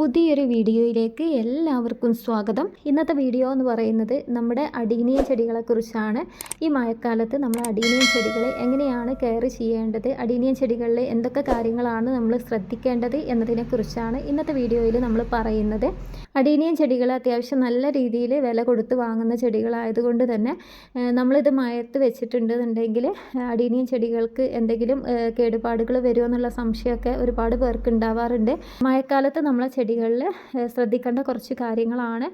പുതിയൊരു വീഡിയോയിലേക്ക് എല്ലാവർക്കും സ്വാഗതം. ഇന്നത്തെ വീഡിയോ എന്ന് പറയുന്നത് നമ്മുടെ അടീനിയ ചെടികളെക്കുറിച്ചാണ്. ഈ മഴക്കാലത്ത് നമ്മൾ അടീനിയ ചെടികളെ എങ്ങനെയാണ് കെയർ ചെയ്യേണ്ടത് അടീനിയ ചെടികളിൽ എന്തൊക്കെ കാര്യങ്ങളാണ് നമ്മൾ ശ്രദ്ധിക്കേണ്ടത് എന്നതിനെക്കുറിച്ചാണ് ഇന്നത്തെ വീഡിയോയിൽ നമ്മൾ പറയുന്നത്. അടീനിയൻ ചെടികൾ അത്യാവശ്യം നല്ല രീതിയിൽ വില കൊടുത്ത് വാങ്ങുന്ന ചെടികളായതുകൊണ്ട് തന്നെ നമ്മളിത് മയത്ത് വെച്ചിട്ടുണ്ടെന്നുണ്ടെങ്കിൽ അടീനിയം ചെടികൾക്ക് എന്തെങ്കിലും കേടുപാടുകൾ വരുമോ എന്നുള്ള സംശയമൊക്കെ ഒരുപാട് പേർക്ക് ഉണ്ടാവാറുണ്ട്. മഴക്കാലത്ത് നമ്മളെ ചെടികളിൽ ശ്രദ്ധിക്കേണ്ട കുറച്ച് കാര്യങ്ങളാണ്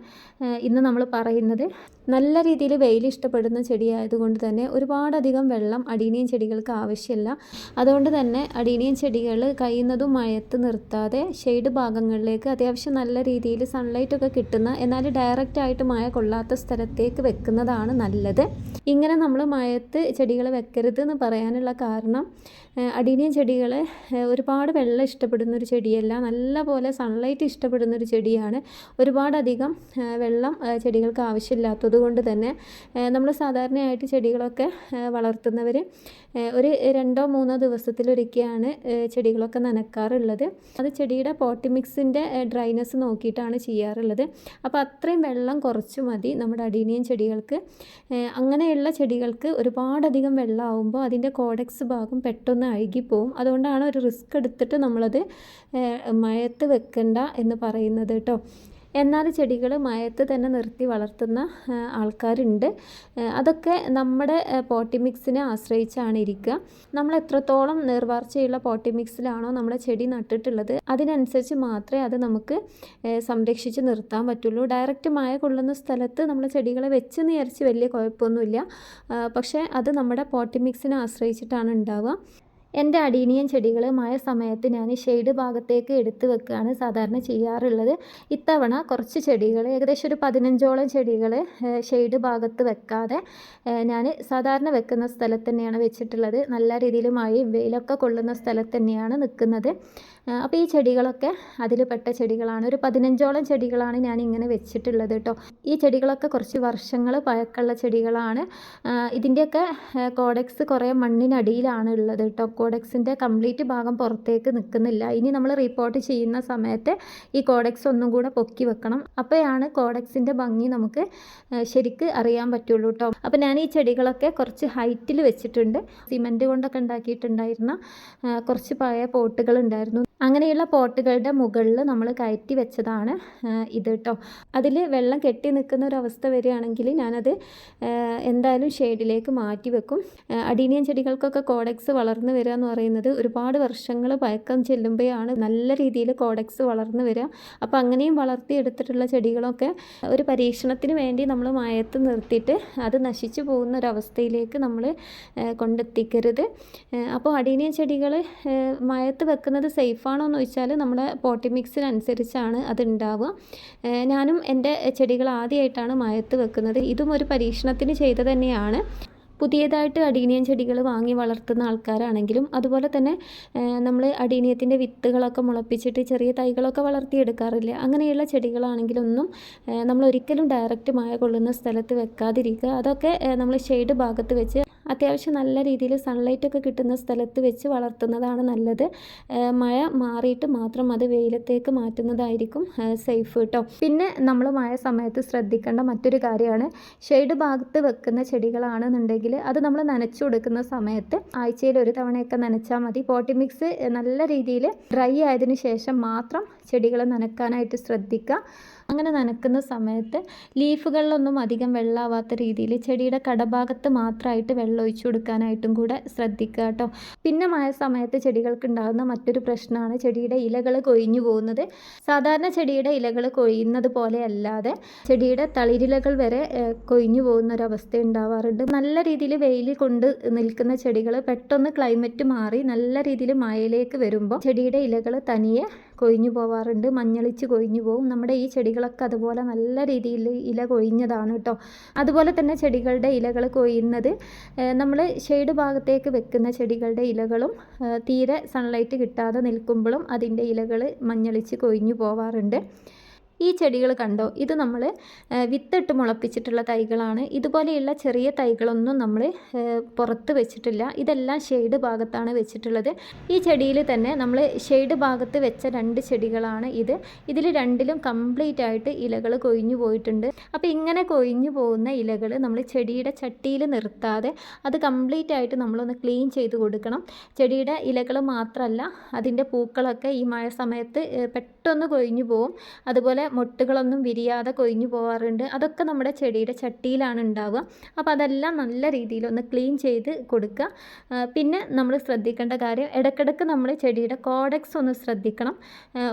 ഇന്ന് നമ്മൾ പറയുന്നത്. നല്ല രീതിയിൽ വെയിൽ ഇഷ്ടപ്പെടുന്ന ചെടിയായതുകൊണ്ട് തന്നെ ഒരുപാടധികം വെള്ളം അടീനിയം ചെടികൾക്ക് ആവശ്യമില്ല. അതുകൊണ്ട് തന്നെ അടീനിയം ചെടികൾ കഴിയുന്നതും മയത്ത് നിർത്താതെ ഷെയ്ഡ് ഭാഗങ്ങളിലേക്ക് അത്യാവശ്യം നല്ല രീതിയിൽ സൺലൈറ്റ് ഒക്കെ കിട്ടുന്ന എന്നാൽ ഡയറക്റ്റ് ആയിട്ട് മഴ കൊള്ളാത്ത സ്ഥലത്തേക്ക് വെക്കുന്നതാണ് നല്ലത്. ഇങ്ങനെ നമ്മൾ മയത്ത് ചെടികൾ വെക്കരുത് എന്ന് പറയാനുള്ള കാരണം ഏഹ് ചെടികൾ ഒരുപാട് വെള്ളം ഇഷ്ടപ്പെടുന്ന ഒരു ചെടിയല്ല നല്ല പോലെ സൺലൈറ്റ് ഇഷ്ടപ്പെടുന്ന ഒരു ചെടിയാണ്. ഒരുപാടധികം വെള്ളം ചെടികൾക്ക് ആവശ്യമില്ലാത്തത് കൊണ്ട് തന്നെ നമ്മൾ സാധാരണയായിട്ട് ചെടികളൊക്കെ വളർത്തുന്നവർ ഒരു രണ്ടോ മൂന്നോ ദിവസത്തിലൊരിക്കെയാണ് ചെടികളൊക്കെ നനക്കാറുള്ളത്. അത് ചെടിയുടെ പോട്ടി മിക്സിന്റെ ഡ്രൈനെസ് നോക്കിയിട്ടാണ് ചെയ്യാറുള്ളത്. അപ്പോൾ അത്രയും വെള്ളം കുറച്ചു മതി നമ്മുടെ അടീനിയൻ ചെടികൾക്ക്. അങ്ങനെയുള്ള ചെടികൾക്ക് ഒരുപാടധികം വെള്ളമാവുമ്പോൾ അതിന്റെ കോഡക്സ് ഭാഗം പെട്ടെന്ന് അഴുകിപ്പോവും അതുകൊണ്ടാണ് ഒരു റിസ്ക് എടുത്തിട്ട് നമ്മളത് മയത്ത് വെക്കണ്ട എന്ന് പറയുന്നത് കേട്ടോ. എന്നാൽ ചെടികൾ മയത്ത് തന്നെ നിർത്തി വളർത്തുന്ന ആൾക്കാരുണ്ട്. അതൊക്കെ നമ്മുടെ പോട്ടി മിക്സിനെ ആശ്രയിച്ചാണ് ഇരിക്കുക. നമ്മൾ എത്രത്തോളം നിർവാർച്ചയുള്ള പോട്ടി മിക്സിലാണോ നമ്മുടെ ചെടി നട്ടിട്ടുള്ളത് അതിനനുസരിച്ച് മാത്രമേ അത് നമുക്ക് സംരക്ഷിച്ച് നിർത്താൻ പറ്റുള്ളൂ. ഡയറക്റ്റ് മായ കൊള്ളുന്ന സ്ഥലത്ത് നമ്മൾ ചെടികളെ വെച്ച് നേരിച്ച് വലിയ കുഴപ്പമൊന്നുമില്ല. പക്ഷേ അത് നമ്മുടെ പോട്ടി മിക്സിനെ ആശ്രയിച്ചിട്ടാണ് ഉണ്ടാവുക. എന്റെ അടീനിയൻ ചെടികൾ മഴ സമയത്ത് ഞാൻ ഷെയ്ഡ് ഭാഗത്തേക്ക് എടുത്ത് വെക്കുകയാണ് സാധാരണ ചെയ്യാറുള്ളത്. ഇത്തവണ കുറച്ച് ചെടികൾ ഏകദേശം ഒരു പതിനഞ്ചോളം ചെടികൾ ഷെയ്ഡ് ഭാഗത്ത് വെക്കാതെ ഞാൻ സാധാരണ വെക്കുന്ന സ്ഥലത്ത് തന്നെയാണ് വെച്ചിട്ടുള്ളത്. നല്ല രീതിയിൽ മഴയും വെയിലൊക്കെ കൊള്ളുന്ന സ്ഥലത്ത് തന്നെയാണ് നിൽക്കുന്നത്. അപ്പോൾ ഈ ചെടികളൊക്കെ അതിൽ പെട്ട ചെടികളാണ്. ഒരു പതിനഞ്ചോളം ചെടികളാണ് ഞാൻ ഇങ്ങനെ വെച്ചിട്ടുള്ളത് കേട്ടോ. ഈ ചെടികളൊക്കെ കുറച്ച് വർഷങ്ങൾ പഴക്കമുള്ള ചെടികളാണ്. ഇതിന്റെയൊക്കെ കോഡക്സ് കുറേ മണ്ണിനടിയിലാണ് ഉള്ളത് കേട്ടോ. കോഡക്സിന്റെ കംപ്ലീറ്റ് ഭാഗം പുറത്തേക്ക് നിൽക്കുന്നില്ല. ഇനി നമ്മൾ റിപ്പോർട്ട് ചെയ്യുന്ന സമയത്ത് ഈ കോഡക്സ് ഒന്നും കൂടെ പൊക്കി വെക്കണം. അപ്പോഴാണ് കോഡക്സിന്റെ ഭംഗി നമുക്ക് ശരിക്ക് അറിയാൻ പറ്റുള്ളൂ കേട്ടോ അപ്പോൾ ഞാൻ ഈ ചെടികളൊക്കെ കുറച്ച് ഹൈറ്റിൽ വെച്ചിട്ടുണ്ട്. സിമന്റ് കൊണ്ടൊക്കെ ഉണ്ടാക്കിയിട്ടുണ്ടായിരുന്ന കുറച്ച് പഴയ പോട്ടുകൾ ഉണ്ടായിരുന്നു. അങ്ങനെയുള്ള പോട്ടുകളുടെ മുകളിൽ നമ്മൾ കയറ്റി വെച്ചതാണ് ഇത് കേട്ടോ അതിൽ വെള്ളം കെട്ടി നിൽക്കുന്ന ഒരു അവസ്ഥ വരികയാണെങ്കിൽ ഞാനത് എന്തായാലും ഷെയ്ഡിലേക്ക് മാറ്റി വെക്കും. അടീനിയൻ ചെടികൾക്കൊക്കെ കോഡക്സ് വളർന്നു വരിക എന്ന് പറയുന്നത് ഒരുപാട് വർഷങ്ങൾ പഴക്കം ചെല്ലുമ്പോഴാണ് നല്ല രീതിയിൽ കോഡക്സ് വളർന്നു വരിക. അപ്പോൾ അങ്ങനെയും വളർത്തിയെടുത്തിട്ടുള്ള ചെടികളൊക്കെ ഒരു പരീക്ഷണത്തിന് വേണ്ടി നമ്മൾ മയത്ത് നിർത്തിയിട്ട് അത് നശിച്ചു പോകുന്ന ഒരു അവസ്ഥയിലേക്ക് നമ്മൾ കൊണ്ടെത്തിക്കരുത്. അപ്പോൾ അടീനിയൻ ചെടികൾ മയത്ത് വെക്കുന്നത് സേഫാണോ എന്ന് ചോദിച്ചാൽ നമ്മുടെ പോട്ടി മിക്സിനനുസരിച്ചാണ് അത് ഉണ്ടാവുക ഞാനും എന്റെ ചെടികൾ ആദ്യമായിട്ടാണ് മയത്ത് വെക്കുന്നത്. ഇതും ഒരു പരീക്ഷണത്തിന് ചെയ്ത് തന്നെയാണ്. പുതിയതായിട്ട് അടീനിയം ചെടികൾ വാങ്ങി വളർത്തുന്ന ആൾക്കാരാണെങ്കിലും അതുപോലെ തന്നെ നമ്മൾ അടീനിയത്തിന്റെ വിത്തുകളൊക്കെ മുളപ്പിച്ചിട്ട് ചെറിയ തൈകളൊക്കെ വളർത്തിയെടുക്കാറില്ല. അങ്ങനെയുള്ള ചെടികളാണെങ്കിലൊന്നും നമ്മൾ ഒരിക്കലും ഡയറക്റ്റ് മായ കൊള്ളുന്ന സ്ഥലത്ത് വെക്കാതിരിക്കുക. അതൊക്കെ നമ്മൾ ഷെയ്ഡ് ഭാഗത്ത് വെച്ച് അത്യാവശ്യം നല്ല രീതിയിൽ സൺലൈറ്റൊക്കെ കിട്ടുന്ന സ്ഥലത്ത് വെച്ച് വളർത്തുന്നതാണ് നല്ലത്. മഴ മാറിയിട്ട് മാത്രം അത് വെയിലത്തേക്ക് മാറ്റുന്നതായിരിക്കും സേഫ് കേട്ടോ പിന്നെ നമ്മൾ മഴ സമയത്ത് ശ്രദ്ധിക്കേണ്ട മറ്റൊരു കാര്യമാണ് ഷെയ്ഡ് ഭാഗത്ത് വെക്കുന്ന ചെടികളാണെന്നുണ്ടെങ്കിൽ അത് നമ്മൾ നനച്ചു കൊടുക്കുന്ന സമയത്ത് ആഴ്ചയിൽ ഒരു തവണയൊക്കെ നനച്ചാൽ മതി. പോട്ടി മിക്സ് നല്ല രീതിയിൽ ഡ്രൈ ആയതിനു ശേഷം മാത്രം ചെടികൾ നനക്കാനായിട്ട് ശ്രദ്ധിക്കുക അങ്ങനെ നനക്കുന്ന സമയത്ത് ലീഫുകളിലൊന്നും അധികം വെള്ളമാവാത്ത രീതിയിൽ ചെടിയുടെ കടഭാഗത്ത് മാത്രമായിട്ട് വെള്ളം ഒഴിച്ചു കൊടുക്കാനായിട്ടും കൂടെ ശ്രദ്ധിക്കുക കേട്ടോ. പിന്നെ മഴ സമയത്ത് ചെടികൾക്ക് ഉണ്ടാകുന്ന മറ്റൊരു പ്രശ്നമാണ് ചെടിയുടെ ഇലകൾ കൊഴിഞ്ഞു പോകുന്നത്. സാധാരണ ചെടിയുടെ ഇലകൾ കൊഴിയുന്നത് പോലെ അല്ലാതെ ചെടിയുടെ തളിരിലകൾ വരെ കൊഴിഞ്ഞു പോകുന്ന ഒരു അവസ്ഥ ഉണ്ടാവാറുണ്ട്. നല്ല രീതിയിൽ വെയിൽ കൊണ്ട് നിൽക്കുന്ന ചെടികൾ പെട്ടെന്ന് ക്ലൈമറ്റ് മാറി നല്ല രീതിയിൽ മഴയിലേക്ക് വരുമ്പോൾ ചെടിയുടെ ഇലകൾ തനിയെ കൊഴിഞ്ഞു പോവാറുണ്ട്. മഞ്ഞളിച്ച് കൊഴിഞ്ഞു പോകും നമ്മുടെ ഈ ചെടികളൊക്കെ അതുപോലെ നല്ല രീതിയിൽ ഇല കൊഴിഞ്ഞതാണ് കേട്ടോ. അതുപോലെ തന്നെ ചെടികളുടെ ഇലകൾ കൊയ്യുന്നത് നമ്മൾ ഷെയ്ഡ് ഭാഗത്തേക്ക് വെക്കുന്ന ചെടികളുടെ ഇലകളും തീരെ സൺലൈറ്റ് കിട്ടാതെ നിൽക്കുമ്പോഴും അതിന്റെ ഇലകൾ മഞ്ഞളിച്ച് കൊഴിഞ്ഞു പോവാറുണ്ട്. ഈ ചെടികൾ കണ്ടോ? ഇത് നമ്മൾ വിത്തിട്ട് മുളപ്പിച്ചിട്ടുള്ള തൈകളാണ്. ഇതുപോലെയുള്ള ചെറിയ തൈകളൊന്നും നമ്മൾ പുറത്ത് വെച്ചിട്ടില്ല. ഇതെല്ലാം ഷെയ്ഡ് ഭാഗത്താണ് വെച്ചിട്ടുള്ളത്. ഈ ചെടിയിൽ തന്നെ നമ്മൾ ഷെയ്ഡ് ഭാഗത്ത് വെച്ച രണ്ട് ചെടികളാണ് ഇത്. ഇതിൽ രണ്ടിലും കംപ്ലീറ്റ് ആയിട്ട് ഇലകൾ കൊഴിഞ്ഞു പോയിട്ടുണ്ട്. അപ്പോൾ ഇങ്ങനെ കൊഴിഞ്ഞു പോകുന്ന ഇലകൾ നമ്മൾ ചെടിയുടെ ചട്ടിയിൽ നിർത്താതെ അത് കംപ്ലീറ്റ് ആയിട്ട് നമ്മളൊന്ന് ക്ലീൻ ചെയ്ത് കൊടുക്കണം. ചെടിയുടെ ഇലകൾ മാത്രമല്ല അതിന്റെ പൂക്കളൊക്കെ ഈ മഴ സമയത്ത് പെട്ടെന്ന് കൊഴിഞ്ഞു പോകും അതുപോലെ മൊട്ടുകളൊന്നും വിരിയാതെ കൊഴിഞ്ഞു പോകാറുണ്ട് അതൊക്കെ നമ്മുടെ ചെടിയുടെ ചട്ടിയിലാണ് ഉണ്ടാവുക. അപ്പോൾ അതെല്ലാം നല്ല രീതിയിൽ ഒന്ന് ക്ലീൻ ചെയ്ത് കൊടുക്കുക. പിന്നെ നമ്മൾ ശ്രദ്ധിക്കേണ്ട കാര്യം ഇടയ്ക്കിടയ്ക്ക് നമ്മൾ ചെടിയുടെ കോഡക്സ് ഒന്ന് ശ്രദ്ധിക്കണം.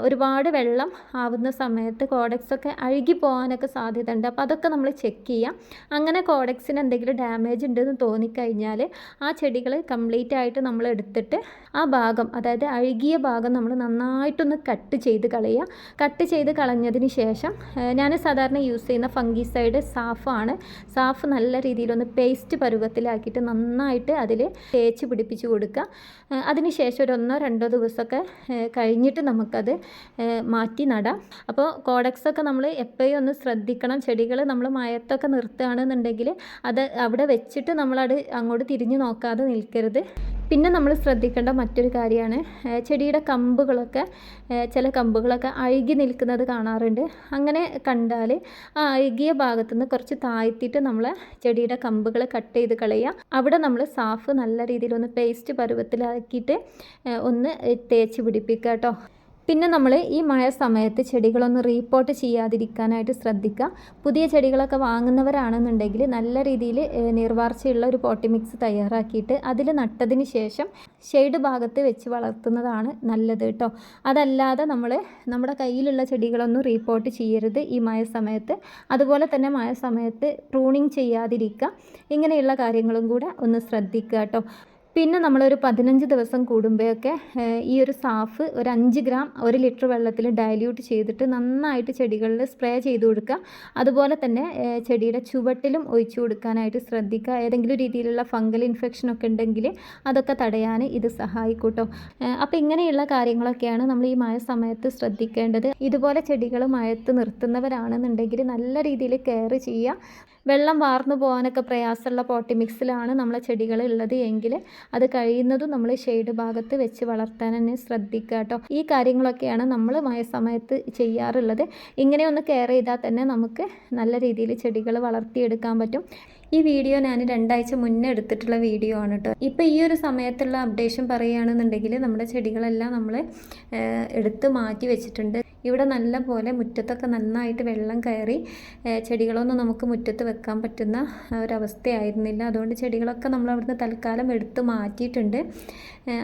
ഒരുപാട് വെള്ളം ആവുന്ന സമയത്ത് കോഡക്സ് ഒക്കെ അഴുകി പോകാനൊക്കെ സാധ്യത ഉണ്ട് അപ്പോൾ അതൊക്കെ നമ്മൾ ചെക്ക് ചെയ്യാം അങ്ങനെ കോഡക്സിന് എന്തെങ്കിലും ഡാമേജ് ഉണ്ടെന്ന് തോന്നിക്കഴിഞ്ഞാൽ ആ ചെടികൾ കംപ്ലീറ്റ് ആയിട്ട് നമ്മൾ എടുത്തിട്ട് ആ ഭാഗം അതായത് അഴുകിയ ഭാഗം നമ്മൾ നന്നായിട്ടൊന്ന് കട്ട് ചെയ്ത് കളയുക. കട്ട് ചെയ്ത് കളഞ്ഞതിന് ശേഷം ഞാൻ സാധാരണ യൂസ് ചെയ്യുന്ന ഫംഗിസൈഡ് സാഫാണ്. സാഫ് നല്ല രീതിയിലൊന്ന് പേസ്റ്റ് പരുവത്തിലാക്കിയിട്ട് നന്നായിട്ട് അതിൽ തേച്ച് പിടിപ്പിച്ച് കൊടുക്കുക. അതിന് ശേഷം ഒരു ഒന്നോ രണ്ടോ ദിവസമൊക്കെ കഴിഞ്ഞിട്ട് നമുക്കത് മാറ്റി നടാം. അപ്പോൾ കോഡക്സൊക്കെ നമ്മൾ എപ്പോഴും ഒന്ന് ശ്രദ്ധിക്കണം. ചെടികൾ നമ്മൾ മയത്തൊക്കെ നിർത്തുകയാണെന്നുണ്ടെങ്കിൽ അത് അവിടെ വെച്ചിട്ട് നമ്മളത് അങ്ങോട്ട് തിരിഞ്ഞ് നോക്കാതെ നിൽക്കരുത്. പിന്നെ നമ്മൾ ശ്രദ്ധിക്കേണ്ട മറ്റൊരു കാര്യമാണ് ചെടിയുടെ കമ്പുകളൊക്കെ ചില കമ്പുകളൊക്കെ അഴുകി നിൽക്കുന്നത് കാണാറുണ്ട്. അങ്ങനെ കണ്ടാൽ ആ അഴുകിയ ഭാഗത്തുനിന്ന് കുറച്ച് താഴ്ത്തിയിട്ട് നമ്മൾ ചെടിയുടെ കമ്പുകൾ കട്ട് ചെയ്ത് കളയുക. അവിടെ നമ്മൾ സാഫ് നല്ല രീതിയിൽ ഒന്ന് പേസ്റ്റ് പരുവത്തിലാക്കിയിട്ട് ഒന്ന് തേച്ച് പിടിപ്പിക്കുക കേട്ടോ. പിന്നെ നമ്മൾ ഈ മഴ സമയത്ത് ചെടികളൊന്ന് റീപ്പോർട്ട് ചെയ്യാതിരിക്കാനായിട്ട് ശ്രദ്ധിക്കുക. പുതിയ ചെടികളൊക്കെ വാങ്ങുന്നവരാണെന്നുണ്ടെങ്കിൽ നല്ല രീതിയിൽ നീർവാർച്ചയുള്ള ഒരു പോട്ടി മിക്സ് തയ്യാറാക്കിയിട്ട് അതിൽ നട്ടതിന് ശേഷം ഷെയ്ഡ് ഭാഗത്ത് വെച്ച് വളർത്തുന്നതാണ് നല്ലത് കേട്ടോ. അതല്ലാതെ നമ്മൾ നമ്മുടെ കയ്യിലുള്ള ചെടികളൊന്നും റീപ്പോർട്ട് ചെയ്യരുത് ഈ മഴ സമയത്ത്. അതുപോലെ തന്നെ മഴ സമയത്ത് പ്രൂണിങ് ചെയ്യാതിരിക്കുക. ഇങ്ങനെയുള്ള കാര്യങ്ങളും കൂടെ ഒന്ന് ശ്രദ്ധിക്കുക കേട്ടോ. പിന്നെ നമ്മളൊരു പതിനഞ്ച് ദിവസം കൂടുമ്പോഴൊക്കെ ഈ ഒരു സാഫ് ഒരു അഞ്ച് ഗ്രാം ഒരു ലിറ്റർ വെള്ളത്തിൽ ഡയല്യൂട്ട് ചെയ്തിട്ട് നന്നായിട്ട് ചെടികളിൽ സ്പ്രേ ചെയ്ത് കൊടുക്കുക. അതുപോലെ തന്നെ ചെടിയുടെ ചുവട്ടിലും ഒഴിച്ചു കൊടുക്കാനായിട്ട് ശ്രദ്ധിക്കുക. ഏതെങ്കിലും രീതിയിലുള്ള ഫംഗൽ ഇൻഫെക്ഷൻ ഒക്കെ ഉണ്ടെങ്കിൽ അതൊക്കെ തടയാൻ ഇത് സഹായിക്കൂട്ടോ. അപ്പോൾ ഇങ്ങനെയുള്ള കാര്യങ്ങളൊക്കെയാണ് നമ്മൾ ഈ മഴ സമയത്ത് ശ്രദ്ധിക്കേണ്ടത്. ഇതുപോലെ ചെടികൾ മഴത്ത് നിർത്തുന്നവരാണെന്നുണ്ടെങ്കിൽ നല്ല രീതിയിൽ കെയർ ചെയ്യുക. വെള്ളം വാർന്നു പോകാനൊക്കെ പ്രയാസമുള്ള പോട്ടി മിക്സിലാണ് നമ്മളെ ചെടികൾ ഉള്ളത് എങ്കിൽ അത് കഴിയുന്നതും നമ്മൾ ഷെയ്ഡ് ഭാഗത്ത് വെച്ച് വളർത്താൻ തന്നെ ശ്രദ്ധിക്കുക കേട്ടോ. ഈ കാര്യങ്ങളൊക്കെയാണ് നമ്മൾ മഴ സമയത്ത് ചെയ്യാറുള്ളത്. ഇങ്ങനെ ഒന്ന് കെയർ ചെയ്താൽ തന്നെ നമുക്ക് നല്ല രീതിയിൽ ചെടികൾ വളർത്തിയെടുക്കാൻ പറ്റും. ഈ വീഡിയോ ഞാൻ രണ്ടാഴ്ച മുന്നേ എടുത്തിട്ടുള്ള വീഡിയോ ആണ് കേട്ടോ ഇപ്പോൾ ഈ ഒരു സമയത്തുള്ള അപ്ഡേഷൻ പറയുകയാണെന്നുണ്ടെങ്കിൽ നമ്മുടെ ചെടികളെല്ലാം നമ്മൾ എടുത്ത് മാറ്റി വെച്ചിട്ടുണ്ട്. ഇവിടെ നല്ല പോലെ മുറ്റത്തൊക്കെ നന്നായിട്ട് വെള്ളം കയറി ചെടികളൊന്നും നമുക്ക് മുറ്റത്ത് വെക്കാൻ പറ്റുന്ന ഒരവസ്ഥയായിരുന്നില്ല അതുകൊണ്ട് ചെടികളൊക്കെ നമ്മൾ അവിടുന്ന് തൽക്കാലം എടുത്ത് മാറ്റിയിട്ടുണ്ട്.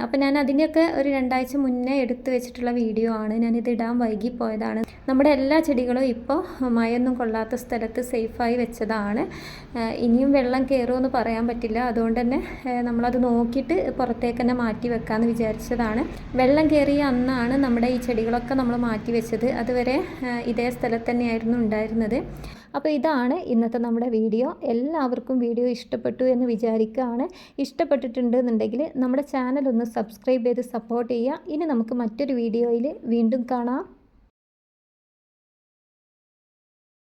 അപ്പോൾ ഞാൻ അതിന്റെയൊക്കെ ഒരു രണ്ടാഴ്ച മുന്നേ എടുത്ത് വെച്ചിട്ടുള്ള വീഡിയോ ആണ്. ഞാനിത് ഇടാൻ വൈകി പോയതാണ് നമ്മുടെ എല്ലാ ചെടികളും ഇപ്പോൾ മഴയൊന്നും കൊള്ളാത്ത സ്ഥലത്ത് സേഫായി വെച്ചതാണ്. ഇനിയും വെള്ളം കയറുമെന്ന് പറയാൻ പറ്റില്ല. അതുകൊണ്ട് തന്നെ നമ്മളത് നോക്കിയിട്ട് പുറത്തേക്ക് തന്നെ മാറ്റി വെക്കാമെന്ന് വിചാരിച്ചതാണ്. വെള്ളം കയറിയ അന്നാണ് നമ്മുടെ ഈ ചെടികളൊക്കെ നമ്മൾ മാറ്റി വെച്ചത്. അതുവരെ ഇതേ സ്ഥലത്ത് തന്നെയായിരുന്നു ഉണ്ടായിരുന്നത്. അപ്പോൾ ഇതാണ് ഇന്നത്തെ നമ്മുടെ വീഡിയോ. എല്ലാവർക്കും വീഡിയോ ഇഷ്ടപ്പെട്ടു എന്ന് വിചാരിക്കുകയാണ്. ഇഷ്ടപ്പെട്ടിട്ടുണ്ടെന്നുണ്ടെങ്കിൽ നമ്മുടെ ചാനൽ ഒന്ന് സബ്സ്ക്രൈബ് ചെയ്ത് സപ്പോർട്ട് ചെയ്യുക. ഇനി നമുക്ക് മറ്റൊരു വീഡിയോയിൽ വീണ്ടും കാണാം.